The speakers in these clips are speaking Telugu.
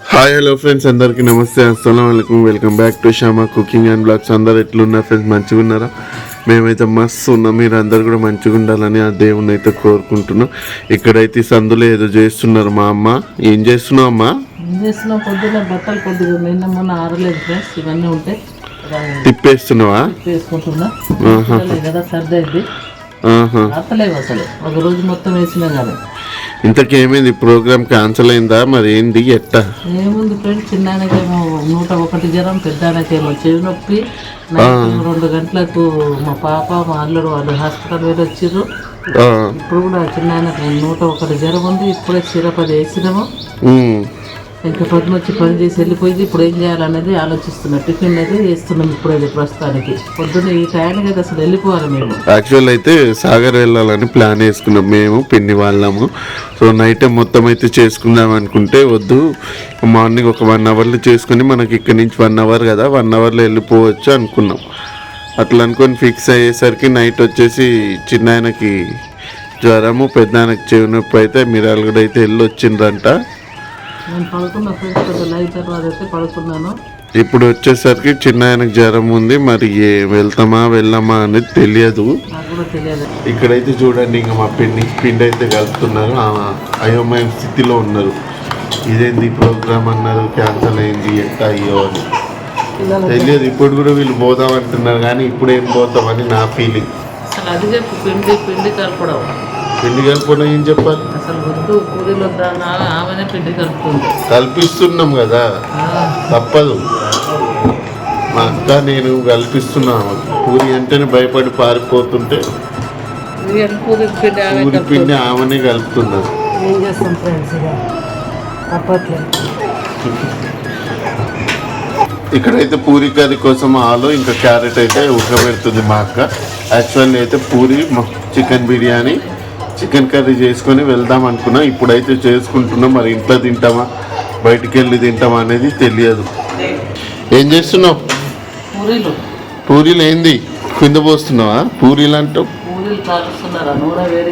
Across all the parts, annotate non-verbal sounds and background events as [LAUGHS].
హాయ్ హలో ఫ్రెండ్స్ అందరికీ నమస్తే. అస్సలం అయికం welcome back to Shama cooking and blogs అందరు ఎట్లున్నారు ఫ్రెండ్స్ మంచిగా ఉన్నారా? మేమైతే మస్తు ఉన్నాం. మీరు అందరు కూడా మంచిగా ఉండాలని ఆ దేవుని అయితే కోరుకుంటున్నాం. ఇక్కడైతే ఈ సందులో ఏదో చేస్తున్నారు మా అమ్మ. ఏం చేస్తున్నావు అమ్మా? ఏం పొద్దున్న బట్టలు కొద్దిగా నిన్న మొన్న ఆరలేదు ఫ్రెండ్స్ ఇవన్నీ ఉంటాయి తిప్పేస్తున్నావా? పిల్లలే కదా సర్ది అయింది ఆహా అసలు. ఒక రోజు మొత్తం వేసినా కానీ ఇంతకీ ఏమైంది? ప్రోగ్రామ్ క్యాన్సిల్ అయిందా? మరి ఏంది ఎట్టా? ఏముంది ఫ్రెండ్స్? చిన్నాయనకేమో నూట ఒకటి జ్వరం పెద్దాయనకేమో చెవి నొప్పి రెండు గంటలకు మా పాప మా అల్లుడు వాళ్ళు హాస్పిటల్ వెళ్ళి వచ్చిర్రు ఆ, ఇప్పుడు కూడా చిన్నాయనకు నూట ఒకటి జ్వరం ఉంది. ఇప్పుడే చిరపది వేసినాము. ఇంకా పొద్దున వచ్చి పని చేసి వెళ్ళిపోయింది. ఇప్పుడు ఏం చేయాలనేది ఆలోచిస్తున్నా. టిఫిన్ అయితే చేస్తున్నాం ఇప్పుడైతే ప్రస్తుతానికి. పొద్దున్న ఈ టైంకి అయితే అసలు వెళ్ళిపోవాలి మేము. యాక్చువల్ అయితే సాగర్ వెళ్ళాలని ప్లాన్ వేసుకున్నాం. మేము పిన్ని వాళ్ళము. సో నైట్ మొత్తం అయితే చేసుకుందాం అనుకుంటే వద్దు. మార్నింగ్ ఒక వన్ అవర్లో చేసుకుని మనకి ఇక్కడ నుంచి వన్ అవర్ కదా వన్ అవర్లో వెళ్ళిపోవచ్చు అనుకున్నాం. అట్లా అనుకొని ఫిక్స్ అయ్యేసరికి నైట్ వచ్చేసి చిన్న ఆయనకి జ్వరము పెద్ద ఆయనకి చెవి నొప్పి అయితే మీరు కూడా అయితే వెళ్ళి వచ్చిండ్రంట నేను పడుకున్న ఫ్రెండ్స్ కొద్దిగా లైట్ తర్వాత అయితే పడుకున్నాను. ఇప్పుడు వచ్చేసరికి చిన్న ఆయనకి జ్వరం ఉంది మరి ఏ వెళ్తామా వెళ్ళామా అనేది తెలియదు. ఇక్కడైతే చూడండి ఇంకా మా పిండి పిండి అయితే కలుపుతున్నారు అయోమయ స్థితిలో ఉన్నారు. ఇదేంది ప్రోగ్రామ్ అన్నారు క్యాన్సల్ అయింది ఎట్ట అయ్యో అని. తెలియదు ఇప్పుడు కూడా వీళ్ళు పోదాం అంటున్నారు కానీ ఇప్పుడు ఏం పోతామని నా ఫీలింగ్ అసలు అది పిండి పిండి కలపడం. పిండి కలుపుకోవడం ఏం చెప్పాలి? అసలు వద్దు పూరీలు వద్దా ఆమెనే పిండి కలుపుతుంది. కల్పిస్తున్నాం కదా. తప్పదు. మా అక్క నేను కల్పిస్తున్నాను పూరి అంటేనే భయపడి పారిపోతుంటే పూరీ పిండి పిండి ఆమెనే కలుపుతున్నారు ఏం చేస్తాం ఫ్రెండ్స్ ఇక? తప్పట్లేదు ఇక్కడైతే పూరి కర్రీ కోసం ఆలు ఇంకా క్యారెట్ అయితే ఉడకబెడుతుంది మా అక్క. యాక్చువల్లీ అయితే puri chicken biryani chicken curry చేసుకొని వెళ్దాం అనుకున్నా. ఇప్పుడైతే చేసుకుంటున్నాం. మరి ఇంట్లో తింటామా? బయటికి వెళ్ళి తింటామా అనేది తెలియదు. ఏం చేస్తున్నావు? పూరీలు. ఏంది? కింద పోస్తున్నావా? పూరీలు అంటావు?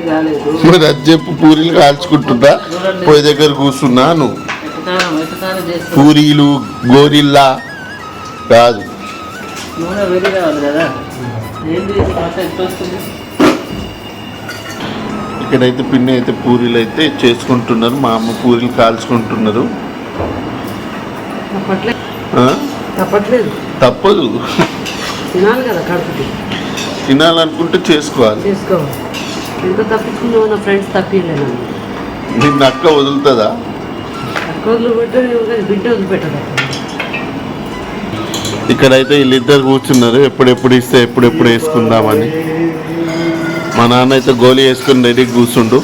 కాలేదు. మరి అది చెప్పు పూరీలు కాల్చుకుంటుందా? పొయ్యి దగ్గర కూర్చున్నాను పూరీలు గోరిల్లా కాదు. నూనె వేడి కావాలి కదా. ఏంటి వస్తుంది? ఇక్కడైతే పిన్ని అయితే పూరీలు అయితే చేసుకుంటున్నారు. మా అమ్మ పూరీలు కాల్చుకుంటున్నారు. తప్పదు. తినాలనుకుంటే చేసుకోవాలి. నిన్న. అక్క వదులుతుందా? ఇక్కడైతే వీళ్ళిద్దరు కూర్చున్నారు. ఎప్పుడెప్పుడు ఇస్తే ఎప్పుడెప్పుడు వేసుకుందామని. మా నాన్న అయితే గోళీ వేసుకుని రెడీ కూర్చుండు.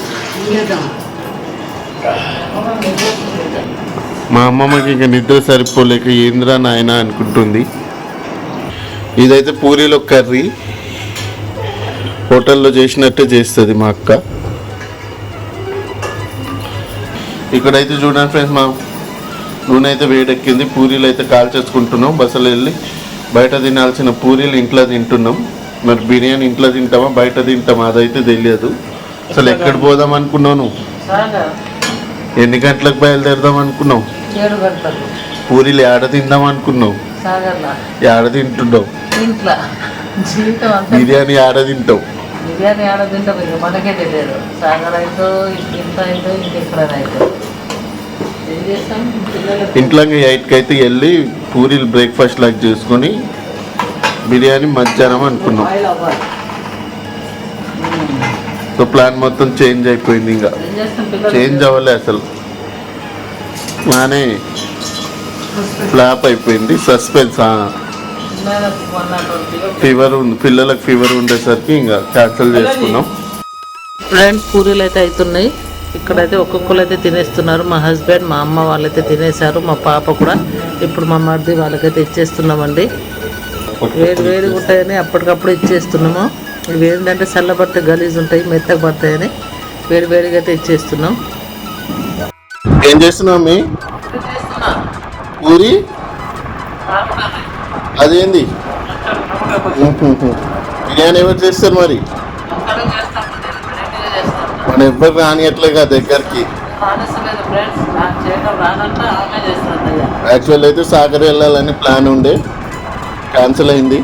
మా అమ్మమ్మకి ఇంకా నిద్ర సరిపోలేక ఏంద్రా నాయన అనుకుంటుంది. ఇదైతే పూరీలో కర్రీ. హోటల్లో చేసినట్టే చేస్తుంది మా అక్క. ఇక్కడైతే చూడండి ఫ్రెండ్స్ మా నూనె అయితే వేడెక్కింది. పూరీలు అయితే కాల్చేసుకుంటున్నాం. బస్సులు వెళ్ళి బయట తినాల్సిన పూరీలు ఇంట్లో తింటున్నాం. మరి బిర్యానీ ఇంట్లో తింటామా బయట తింటామా అదైతే తెలియదు. అసలు ఎక్కడ పోదాం అనుకున్నావు నువ్వు? ఎన్ని గంటలకు బయలుదేరదాం అనుకున్నావు? పూరీలు ఏడ తిందాం అనుకున్నావు? ఏడ తింటున్నావు బిర్యానీ ఏడ తింటావు? బిర్యానీ ఆడ తింటాం ఇంకా మనకే తెలియదు. సాగర్ అయితే ఇంత అయితే ఇంకెక్కడైతే ఏం చేస్తాం? పిల్లలకి ఇంట్లో ఎయిట్కి అయితే వెళ్ళి పూరీలు బ్రేక్ఫాస్ట్ లాగా చేసుకొని బిర్యానీ మధ్యాహ్నం అనుకున్నాం. సో ప్లాన్ మొత్తం చేంజ్ అయిపోయింది ఇంకా. చేంజ్ అవ్వలే అసలు. ప్లానే ఫ్లాప్ అయిపోయింది. సస్పెన్స్ ఫీవర్ ఉంది పిల్లలకు ఫీవర్ ఉండేసరికి ఇంకా క్యాన్సిల్ చేసుకున్నాం. ఫ్రెండ్స్ పూరీలు అయితే అవుతున్నాయి ఇక్కడైతే ఒక్కొక్కరు అయితే తినేస్తున్నారు. మా హస్బెండ్ మా అమ్మ వాళ్ళైతే తినేశారు. మా పాప కూడా. ఇప్పుడు మా మరిది వాళ్ళకైతే ఇచ్చేస్తున్నామండి. వేడి వేడిగా ఉంటాయని అప్పటికప్పుడు ఇచ్చేస్తున్నాము. ఇవి ఏంటంటే చల్లబడితే గలీజ్ ఉంటాయి మెత్తగా పడతాయని వేడి వేడిగా అయితే ఇచ్చేస్తున్నాం. ఏం చేస్తున్నావు మీ పూరి? అదేంది? బిర్యానీ ఎవరు చేస్తారు మరి? మన ఎవ్వరు రానియట్లేగా దగ్గరికి. యాక్చువల్ అయితే సాగర్ వెళ్ళాలని ప్లాన్ ఉండే. క్యాన్సిల్ అయింది.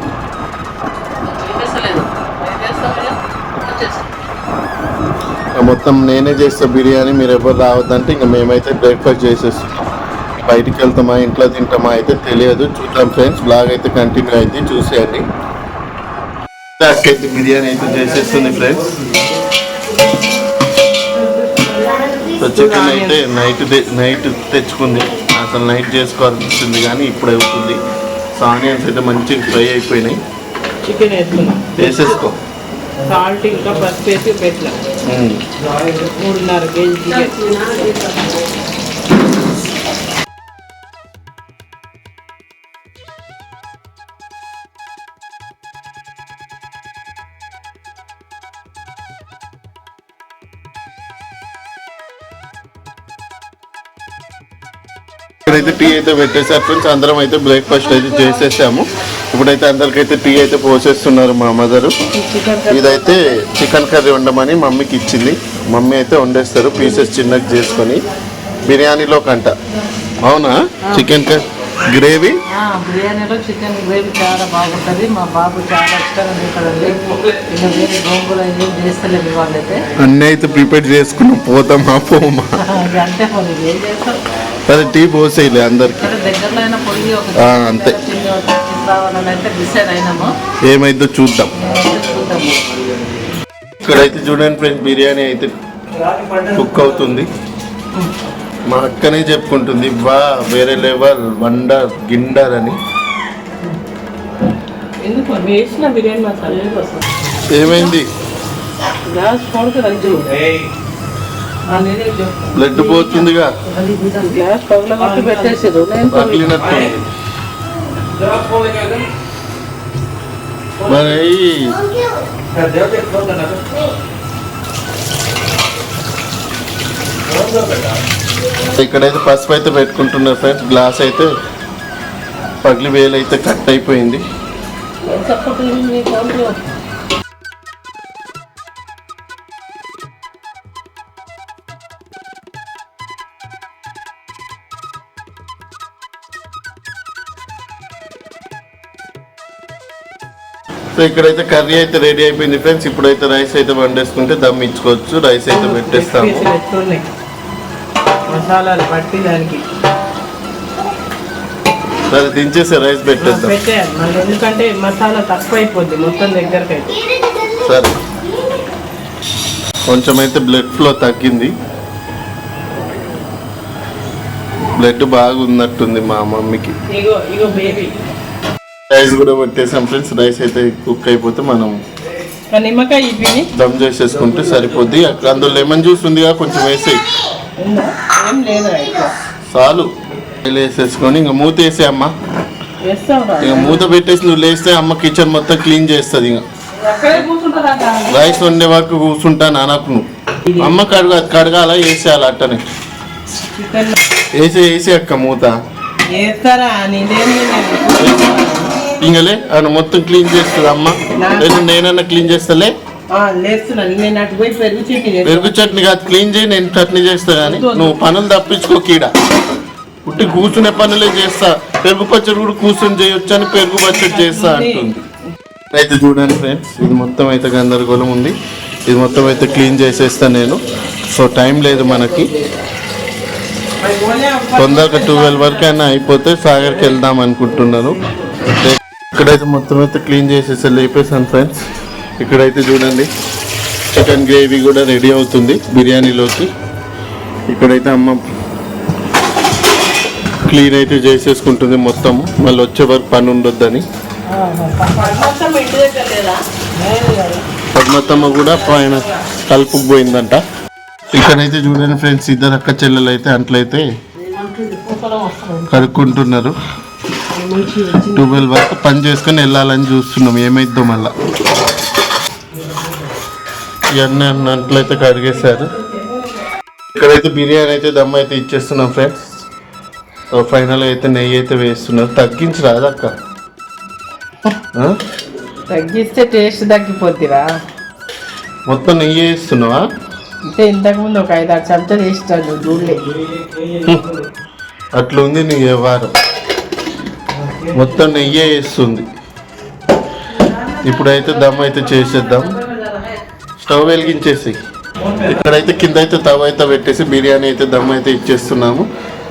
మొత్తం నేనే చేస్తా బిర్యానీ మీరు ఎవరు రావద్దంటే ఇంకా మేమైతే బ్రేక్ఫాస్ట్ చేసేస్తున్నాం బయటికి వెళ్తామా ఇంట్లో తింటామా అయితే తెలియదు. చూద్దాం ఫ్రెండ్స్ బ్లాగ్ అయితే కంటిన్యూ అయింది చూసేయండి. అక్క అయితే బిర్యానీ అయితే చేసేస్తుంది ఫ్రెండ్స్. చికెన్ అయితే నైట్ నైట్ తెచ్చుకుంది. అసలు నైట్ చేసుకోవాల్సింది కానీ ఇప్పుడు అవుతుంది. ఆనియన్స్ అయితే మంచిగా ఫ్రై అయిపోయినాయి. చికెన్ వేసుకున్నాం. వేసేసుకో. సాల్ట్ ఇంకా పసుపు వేసి పెట్టినా. ఉమ్. మూడున్నర కేజీ చికెన్ ఇక్కడైతే టీ అయితే పెట్టేసారు ఫ్రెండ్స్ అందరం అయితే బ్రేక్ఫాస్ట్ అయితే చేసేసాము. ఇప్పుడైతే అందరికైతే టీ అయితే పోసేస్తున్నారు మా మదరు. ఇదైతే చికెన్ కర్రీ వండమని మమ్మీకి ఇచ్చింది. మమ్మీ అయితే వండేస్తారు పీసెస్ చిన్నగా చేసుకొని. బిర్యానీలో కంట. అవునా? Chicken curry gravy? బిర్యానీలో చికెన్ గ్రేవీ చాలా బాగుంటుంది. మా బాబు చాలా ఇష్టంగా తింటాడండి ఇంకా వేరే గోంగూర ఏం చేస్తలేదు వాళ్ళైతే అన్నీ అయితే ప్రిపేర్ చేసుకున్నాం పోతామా పోమా? [LAUGHS] అంటే ఏం చేస్తాం? సరే టీ పోసేయలే అందరికి. అంతే. ఏమైందో చూద్దాం. ఇక్కడైతే చూడండి ఫ్రెండ్స్ బిర్యానీ అయితే కుక్ అవుతుంది. మా అక్కనే చెప్పుకుంటుంది బా వేరే లెవెల్ వండర్ గిండర్ అని. ఏమైంది? బ్లడ్ పోతుందిగా. మరి ఇక్కడైతే పసుపు అయితే పెట్టుకుంటున్నారు ఫ్రెండ్స్. గ్లాస్ అయితే పగిలి వేలు అయితే కట్ అయిపోయింది. సో ఇక్కడైతే కర్రీ అయితే రెడీ అయిపోయింది ఫ్రెండ్స్. ఇప్పుడైతే రైస్ అయితే వండేసుకుంటే దమ్ ఇచ్చుకోవచ్చు. రైస్ అయితే పెట్టేస్తాము. పీసులు ఎత్తున్నాయి మసాలాలు పట్టి దానికి. సరే దించేసి రైస్ మళ్ళీ ఎందుకంటే మసాలా తక్కువ అయిపోద్ది మొత్తం దగ్గరకు అయితే సరే. కొంచెం అయితే బ్లడ్ ఫ్లో తగ్గింది. బ్లడ్ బాగా ఉన్నట్టుంది మా మమ్మీకి. ఇగో ఇగో బేబీ రైస్ కూడా పెట్టేసాం ఫ్రెండ్స్ రైస్ అయితే కుక్ అయిపోతే మనం నిమ్మకాయ దమ్ చేసేసుకుంటే సరిపోద్ది. అక్కడ అందులో లెమన్ జ్యూస్ ఉందిగా కొంచెం వేసేయి ఇట్లా చాలు. వేసేసుకొని ఇంకా మూత వేసే అమ్మ. ఇక మూత పెట్టేసి నువ్వు లేస్తే అమ్మ కిచెన్ మొత్తం క్లీన్ చేస్తుంది ఇంకా. రైస్ వండే వరకు కూర్చుంటాను అనకు నువ్వు. అమ్మ కడుగు కడగాల వేసేయాలి అట్టనే. వేసి వేసి అక్క మూత. ఇంకలే అని మొత్తం క్లీన్ చేస్తుంది అమ్మ. లేదు నేనన్నా క్లీన్ చేస్తలే? నేను పెరుగు చట్నీ పెరుగు చట్నీ కాదు క్లీన్ చేయి నేను చట్నీ చేస్తా కానీ నువ్వు పనులు తప్పించుకో కీడ. పుట్టి కూర్చునే పనులే చేస్తా. పెరుగు పచ్చడి కూడా కూర్చొని చేయొచ్చు అని పెరుగు పచ్చడి చేస్తా అంటుంది. అయితే చూడండి ఫ్రెండ్స్ ఇది మొత్తం అయితే గందరగోళం ఉంది. ఇది మొత్తం అయితే క్లీన్ చేసేస్తా నేను. సో టైం లేదు మనకి. తొందరగా ట్వెల్వ్ వరకు అయినా అయిపోతే సాగర్కి వెళ్దాం అనుకుంటున్నాను. ఇక్కడైతే మొత్తం అయితే క్లీన్ చేసేసి లేపేసాను ఫ్రెండ్స్ ఇక్కడైతే చూడండి చికెన్ గ్రేవీ కూడా రెడీ అవుతుంది బిర్యానీలోకి. ఇక్కడైతే అమ్మ క్లీన్ అయితే చేసేసుకుంటుంది మొత్తం. మళ్ళీ వచ్చే వరకు పని ఉండొద్దని. పద్మతమ్మ కూడా పైన కలుపుకు పోయిందంట. ఇక్కడైతే చూడండి ఫ్రెండ్స్ ఇద్దరు అక్క చెల్లెలు అయితే అంట్లయితే కడుక్కుంటున్నారు. ట్వెల్వ్ వరకు పని చేసుకొని వెళ్ళాలని చూస్తున్నాం. ఏమైద్దో మళ్ళా. ఇవన్నీ అన్నట్లయితే కడిగేశారు. ఇక్కడైతే బిర్యానీ అయితే దమ్ అయితే ఇచ్చేస్తున్నాం ఫ్రెండ్స్. సో ఫైనల్ అయితే నెయ్యి అయితే వేస్తున్నారు. తగ్గించి రాదక్క? తగ్గిస్తే టేస్ట్ తగ్గిపోద్దిరా. మొత్తం నెయ్యి వేస్తున్నావా? అంటే ఇంతకుముందు ఒక ఐదు ఆరు చెంచాలు వేస్తాను చూడలే అట్లుంది నీ వ్యవహారం. మొత్తం నెయ్యే వేస్తుంది. ఇప్పుడైతే దమ్ అయితే చేసేద్దాం. స్టవ్ వెలిగించేసి. ఇక్కడైతే కింద అయితే తవ అయితే పెట్టేసి బిర్యానీ అయితే దమ్ అయితే ఇచ్చేస్తున్నాము.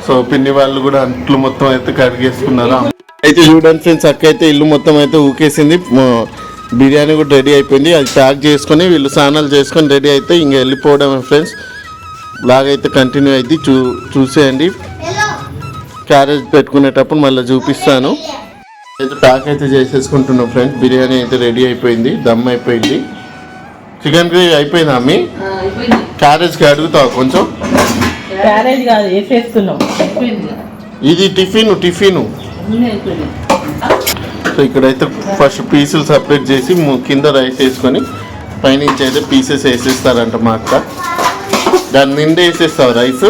సో పిన్ని వాళ్ళు కూడా అంట్లు మొత్తం అయితే కడిగేసుకున్నారు. అయితే చూడండి ఫ్రెండ్స్ అక్క అయితే ఇల్లు మొత్తం అయితే ఊకేసింది. బిర్యానీ కూడా రెడీ అయిపోయింది. అది ప్యాక్ చేసుకొని వీళ్ళు స్నానాలు చేసుకొని రెడీ అయితే ఇంక వెళ్ళిపోవడమే ఫ్రెండ్స్. అయితే కంటిన్యూ అయింది. చూ చూసేయండి. క్యారేజ్ పెట్టుకునేటప్పుడు మళ్ళీ చూపిస్తాను. అయితే ప్యాక్ అయితే చేసేసుకుంటున్నాం ఫ్రెండ్స్ బిర్యానీ అయితే రెడీ అయిపోయింది దమ్ అయిపోయింది. చికెన్ గ్రేవీ అయిపోయిందా అమ్మి? క్యారేజ్కి అడుగుతావు కొంచెం? క్యారేజ్ కాదు వేసేస్తున్నాం. ఇది టిఫిన్ టిఫిన్. సో ఇక్కడైతే ఫస్ట్ పీసులు సపరేట్ చేసి ము- కింద రైస్ వేసుకొని పైనుంచి అయితే పీసెస్ వేసేస్తారంట మా అక్క. దాని నిండా వేసేస్తావు రైస్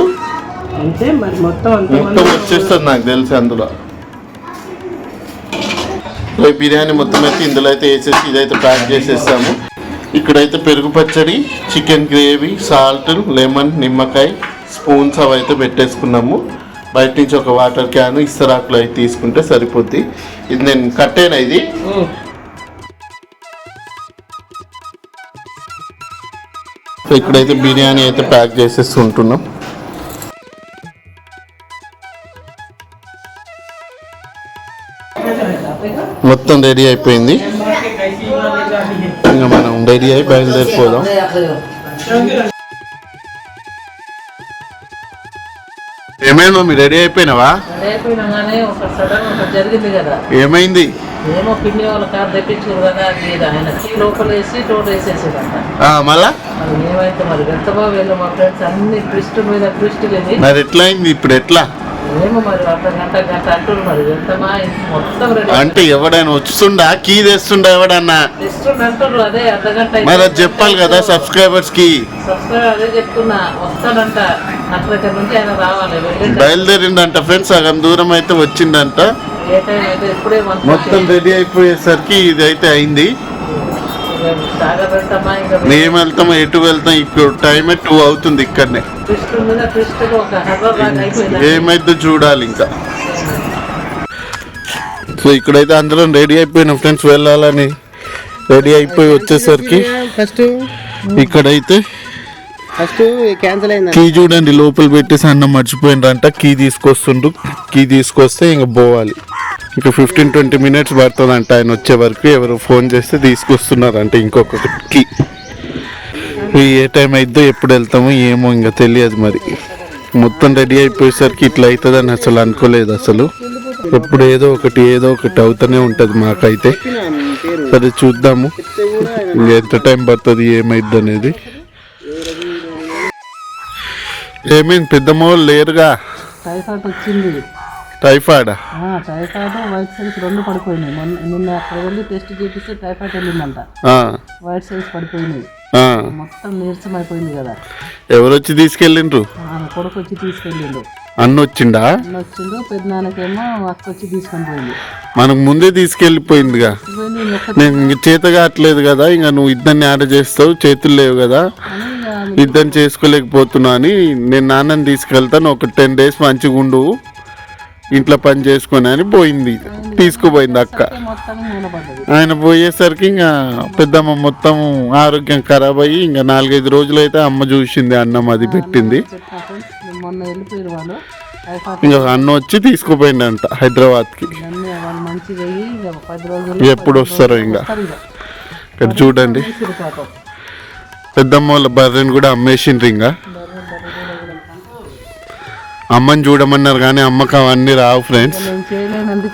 మరి మొత్తం మొత్తం వచ్చేస్తుంది నాకు తెలిసి అందులో. బిర్యానీ మొత్తం అయితే ఇందులో అయితే వేసేసి ఇదైతే ప్యాక్ చేసేస్తాము. ఇక్కడైతే పెరుగు పచ్చడి చికెన్ గ్రేవీ సాల్ట్ లెమన్ నిమ్మకాయ స్పూన్స్ అవి అయితే పెట్టేసుకున్నాము. బయట నుంచి ఒక వాటర్ క్యాన్ ఇస్తరాకులు అయితే తీసుకుంటే సరిపోద్ది. ఇది నేను కట్టేనా ఇది? ఇక్కడైతే బిర్యానీ అయితే ప్యాక్ చేసేస్తుంటున్నాం మొత్తం రెడీ అయిపోయింది. ఇంకా మనం రెడీ అయి బయలుదేరిపోదాం. ఏమైందో మీరు రెడీ అయిపోయినావా? ఏమైంది? ఏమో వాళ్ళ కార్ లోపల వేసి వేసేసేదంట మళ్ళా? మరి ఏమైతే మరి? వెళ్తామో వీళ్ళు మా ఫ్రెండ్స్ అన్ని ట్విస్ట్ మీద ట్విస్ట్ లేదు మరి ఎట్లా అయింది ఇప్పుడు ఎట్లా? అంటే ఎవడైనా వస్తుండా కీ తెస్తుండా ఎవడన్నా? మరి అది చెప్పాలి కదా సబ్స్క్రైబర్స్కి. బయలుదేరిందంట ఫ్రెండ్స్ సగం దూరం అయితే వచ్చిందంట మొత్తం రెడీ అయిపోయేసరికి ఇది అయితే అయింది. మేము వెళ్తాం ఎటు వెళ్తాం? ఇప్పుడు టైం టూ అవుతుంది ఇక్కడనే. ఏమైతే చూడాలి ఇంకా. సో ఇక్కడైతే అందరం రెడీ అయిపోయినాం ఫ్రెండ్స్ వెళ్ళాలని. రెడీ అయిపోయి వచ్చేసరికి ఫస్ట్ ఇక్కడైతే ఫస్ట్ క్యాన్సిల్ అయింది కీ చూడండి లోపల పెట్టేసి అన్నం మర్చిపోయినరంట. కీ తీసుకొస్తుండ్రు కీ తీసుకొస్తే ఇంక పోవాలి. ఇంకా ఫిఫ్టీన్ ట్వంటీ మినిట్స్ పడుతుందంట. ఆయన వచ్చే వరకు ఎవరు ఫోన్ చేస్తే తీసుకొస్తున్నారంట ఇంకొకటికి ఏ టైం అయిద్దో ఎప్పుడు వెళ్తామో ఏమో ఇంకా తెలియదు మరి. మొత్తం రెడీ అయిపోయేసరికి ఇట్లా అవుతుందని అసలు అనుకోలేదు అసలు. ఎప్పుడు ఏదో ఒకటి ఏదో ఒకటి అవుతూనే ఉంటుంది మాకైతే. సరే చూద్దాము. ఎంత టైం పడుతుంది ఏమైద్ది అనేది ఏమైంది పెద్దమ్మ వాళ్ళు లేరుగా? టైఫాయిడ్ వచ్చింది. టైఫాయిడా. టైఫాయిడ్ వైట్ సెల్స్ రెండు పడిపోయినాయి. మొన్న నిన్న అక్కడ వెళ్ళి టెస్ట్ చేపిస్తే టైఫాయిడ్ వెళ్ళిందంట. వైట్ సెల్స్ పడిపోయినాయి. మొత్తం నీరసం అయిపోయింది కదా. ఎవరు వచ్చి తీసుకెళ్ళిండ్రు? కొడుకు వచ్చి తీసుకెళ్ళిండు. అన్న వచ్చిండా అన్న వచ్చిండు పెద్ద నాన్నకేమో అక్క వచ్చి తీసుకొని పోయింది మనకు ముందే తీసుకెళ్ళిపోయిందిగా నేను ఇంక చేత కావట్లేదు కదా ఇంకా నువ్వు ఇద్దరిని ఆడ చేస్తావు చేతులు లేవు కదా. ఇద్దరిని చేసుకోలేకపోతున్నా అని నేను నాన్నని తీసుకెళ్తాను ఒక టెన్ డేస్ మంచిగా ఉండు ఇంట్లో పని చేసుకొని అని పోయింది. తీసుకుపోయింది అక్క. ఆయన పోయేసరికి ఇంకా పెద్దమ్మ మొత్తం ఆరోగ్యం ఖరాబ్ అయ్యి ఇంకా నాలుగైదు రోజులు అయితే అమ్మ చూసింది అన్నం అది పెట్టింది. ఇంకా అన్న వచ్చి తీసుకుపోయిందంట హైదరాబాద్కి. ఎప్పుడు వస్తారో ఇంకా ఇక్కడ చూడండి. పెద్దమ్మ వాళ్ళ బర్రెని కూడా అమ్మేసిండ్రు ఇంకా అమ్మని చూడమన్నారు కానీ అమ్మకి అవన్నీ రావు ఫ్రెండ్స్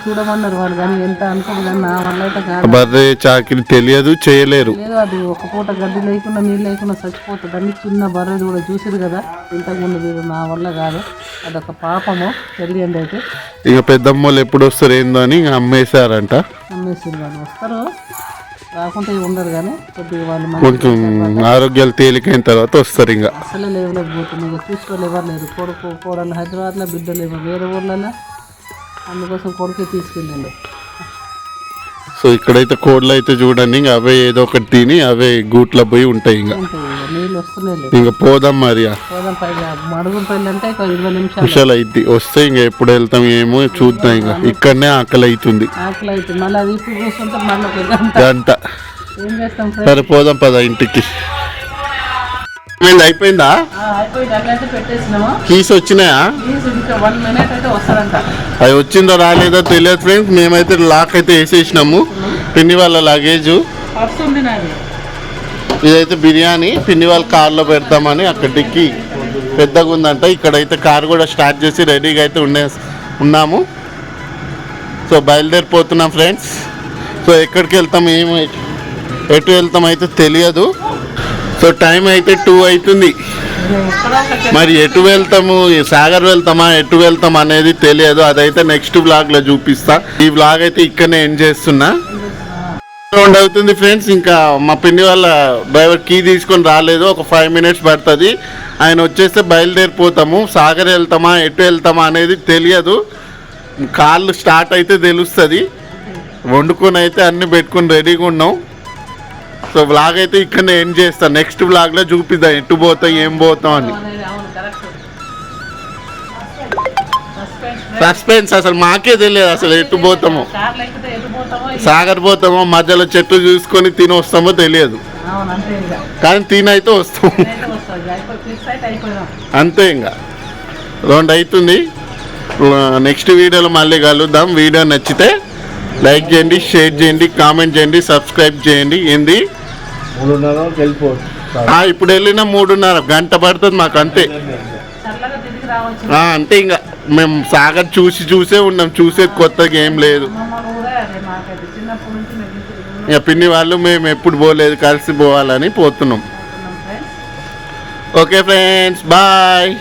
చూడమన్నారు వాళ్ళు కానీ ఎంత కాదు. బర్రె చాకిరి తెలియదు చేయలేరు. అది ఒక పూట గడ్డి లేకుండా నీళ్ళు లేకుండా చచ్చిపోతుంది. అన్ని చిన్న బర్రెది కూడా చూసారు కదా ఇంతకుముందు మీరు నా వల్ల కాదు. అదొక పాపము తెలియండి అయితే. ఇక పెద్దమ్మ వాళ్ళు ఎప్పుడు వస్తారు ఏందో అని ఇంకా అమ్మేశారంట. అమ్మేసి వాళ్ళు వస్తారు. రాకుంటే ఉండరు కానీ కొద్దిగా వాళ్ళు కొంచెం ఆరోగ్యాలు తేలికైన తర్వాత వస్తారు ఇంకా. అసలే లేవలేకపోతుంది ఇక చూసుకోవాలి ఎవరు లేరు కొడుకు కోడలు హైదరాబాద్లో బిడ్డలు ఏమో వేరే ఊర్లలో అందుకోసం కొడుకే తీసుకెళ్ళండి. సో ఇక్కడైతే కోడ్లు అయితే చూడండి ఇంకా అవే ఏదో ఒకటి తిని అవే గూట్లో పోయి ఉంటాయి ఇంకా. వస్తున్నాయి ఇంకా పోదాం మరి. పోదాం పైన మడుగు పెళ్ళి అంటే ఒక ఇరవై నిమిషాలు. విషయాలు అయింది వస్తే ఇంకా ఎప్పుడు వెళ్తాం ఏమో చూద్దాం ఇంకా. ఇక్కడనే ఆకలి అవుతుంది ఆకలి అవుతుంది మళ్ళీ అది ఇప్పుడు కూర్చుంటే మళ్ళీ ఒక గంట. ఏం చేస్తాం సరే పోదాం పద ఇంటికి. వీళ్ళు అయిపోయిందా? కీస్ వచ్చినాయా? అవి వచ్చిందో రాలేదో తెలియదు ఫ్రెండ్స్. మేమైతే లాక్ అయితే వేసేసినాము. పిన్ని వాళ్ళ లగేజ్ ఇదైతే బిర్యానీ పిన్ని వాళ్ళ కార్లో పెడతామని అక్కడికి పెద్దగా ఉందంట. ఇక్కడైతే కార్ కూడా స్టార్ట్ చేసి రెడీగా అయితే ఉండే ఉన్నాము. So బయలుదేరిపోతున్నాం friends. సో ఎక్కడికి వెళ్తాం ఏమి ఎటు వెళ్తాం అయితే తెలియదు. సో టైం అయితే టూ అవుతుంది. మరి ఎటు వెళ్తాము సాగర్ వెళ్తామా ఎటు వెళ్తాం అనేది తెలియదు. అదైతే నెక్స్ట్ బ్లాగ్లో చూపిస్తా. ఈ బ్లాగ్ అయితే ఇక్కడనే ఎండ్ చేస్తున్నా. రౌండ్ అవుతుంది ఫ్రెండ్స్ ఇంకా మా పిన్ని వాళ్ళ డ్రైవర్ కీ తీసుకొని రాలేదు. ఒక ఫైవ్ మినిట్స్ పడుతుంది. ఆయన వచ్చేస్తే బయలుదేరిపోతాము. సాగర్ వెళ్తామా ఎటు వెళ్తామా అనేది తెలియదు. కాళ్ళు స్టార్ట్ అయితే తెలుస్తుంది. వండుకొని అయితే అన్ని పెట్టుకొని రెడీగా ఉన్నాం. సో బ్లాగ్ అయితే ఇక్కడనే ఎండ్ చేస్తాను నెక్స్ట్ బ్లాగ్లో చూపిద్దాం. ఎటు పోతాం ఏం పోతాం అని. సస్పెన్స్ అసలు మాకే తెలియదు అసలు ఎటు పోతామో. సాగర్ పోతామో మధ్యలో చెట్టు చూసుకొని తిని వస్తామో తెలియదు. కానీ తిని అయితే వస్తాం అంతే ఇంకా. రెండు అవుతుంది నెక్స్ట్ వీడియోలో మళ్ళీ కలుద్దాం. వీడియో నచ్చితే లైక్ చేయండి షేర్ చేయండి కామెంట్ చేయండి సబ్స్క్రైబ్ చేయండి. ఏంది? ఆ, ఇప్పుడు వెళ్ళిన మూడున్నర. గంట పడుతుంది మాకు అంతే. అంతే ఇంకా మేము సాగర్ చూసి చూసే ఉన్నాం చూసేది కొత్తగా ఏం లేదు. ఇక పిన్ని వాళ్ళు మేము ఎప్పుడు పోలేదు కలిసి పోవాలని పోతున్నాం. Okay friends bye